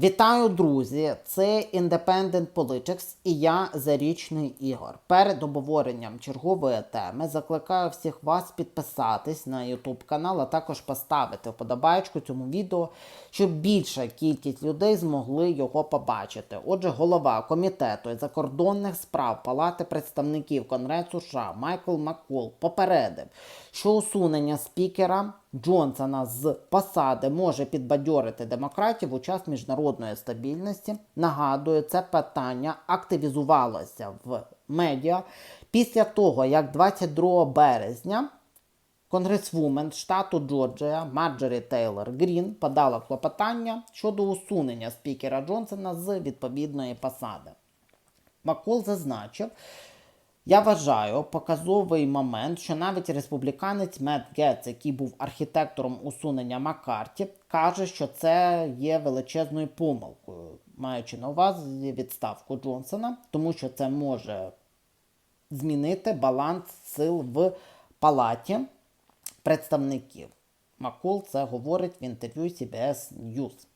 Вітаю, друзі! Це Independent Politics і я Зарічний Ігор. Перед обговоренням чергової теми закликаю всіх вас підписатись на YouTube канал, а також поставити вподобайку цьому відео, щоб більша кількість людей змогли його побачити. Отже, голова комітету закордонних справ Палати представників Конгресу США Майкл Маккол попередив, що усунення спікера Джонсона з посади може підбадьорити демократів у час міжнародної стабільності. Нагадую, це питання активізувалося в медіа після того, як 22 березня конгресвумен штату Джорджія Марджорі Тейлор Грін подала клопотання щодо усунення спікера Джонсона з відповідної посади. Макол зазначив, я вважаю показовий момент, що навіть республіканець Мет Гетц, який був архітектором усунення Маккарті, каже, що це є величезною помилкою, маючи на увазі відставку Джонсона, тому що це може змінити баланс сил в палаті представників. Макол це говорить в інтерв'ю CBS News.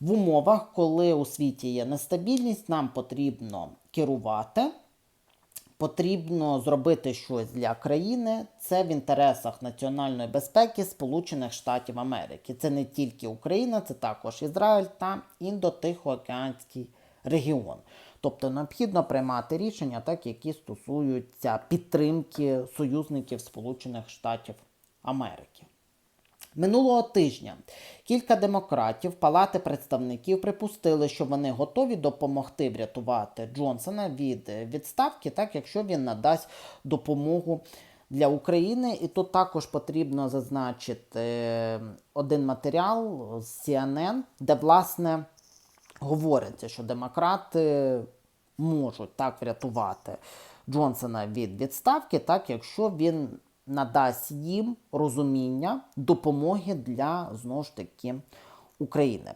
В умовах, коли у світі є нестабільність, нам потрібно керувати. Потрібно зробити щось для країни. Це в інтересах національної безпеки Сполучених Штатів Америки. Це не тільки Україна, це також Ізраїль та індотихоокеанський регіон. Тобто необхідно приймати рішення, так які стосуються підтримки союзників Сполучених Штатів Америки. Минулого тижня кілька демократів Палати представників припустили, що вони готові допомогти врятувати Джонсона від відставки, так якщо він надасть допомогу для України. І тут також потрібно зазначити один матеріал з CNN, де власне говориться, що демократи можуть так врятувати Джонсона від відставки, так якщо він надасть їм розуміння допомоги для знову ж таки України.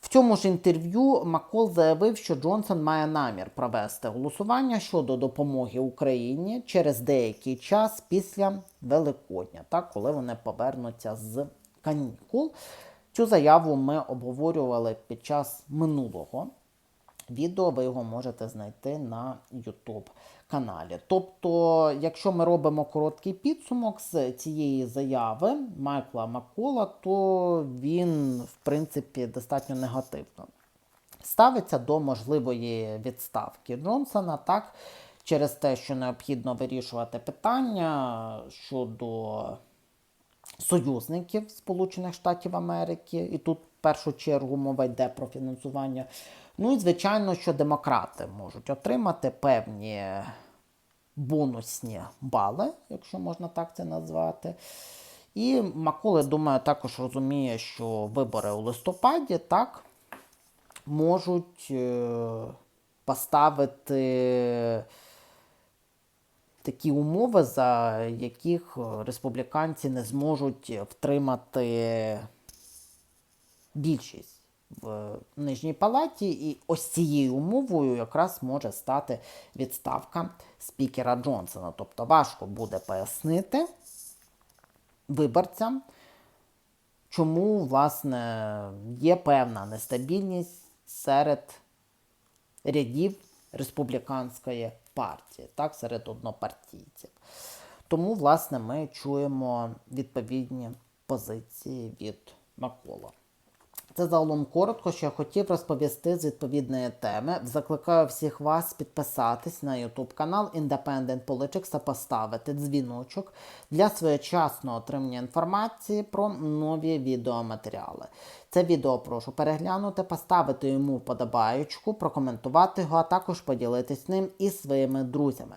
В цьому ж інтерв'ю Макол заявив, що Джонсон має намір провести голосування щодо допомоги Україні через деякий час після Великодня, так, коли вони повернуться з канікул. Цю заяву ми обговорювали під час минулого відео, ви його можете знайти на YouTube каналі. Тобто, якщо ми робимо короткий підсумок з цієї заяви Майкла Маккола, то він, в принципі, достатньо негативно ставиться до можливої відставки Джонсона, так, через те, що необхідно вирішувати питання щодо союзників Сполучених Штатів Америки, і тут в першу чергу мова йде про фінансування. Ну і звичайно, що демократи можуть отримати певні бонусні бали, якщо можна так це назвати. І Маколе, думаю, також розуміє, що вибори у листопаді так можуть е, поставити такі умови, за яких республіканці не зможуть втримати більшість в нижній палаті, і ось цією умовою якраз може стати відставка спікера Джонсона. Тобто важко буде пояснити виборцям, чому, власне, є певна нестабільність серед рядів республіканської партії, так, серед однопартійців. Тому, власне, ми чуємо відповідні позиції від Макола. Це загалом коротко, що я хотів розповісти з відповідної теми. Закликаю всіх вас підписатись на YouTube канал Independent Politics та поставити дзвіночок для своєчасного отримання інформації про нові відеоматеріали. Це відео прошу переглянути, поставити йому вподобаючку, прокоментувати його, а також поділитись ним із своїми друзями.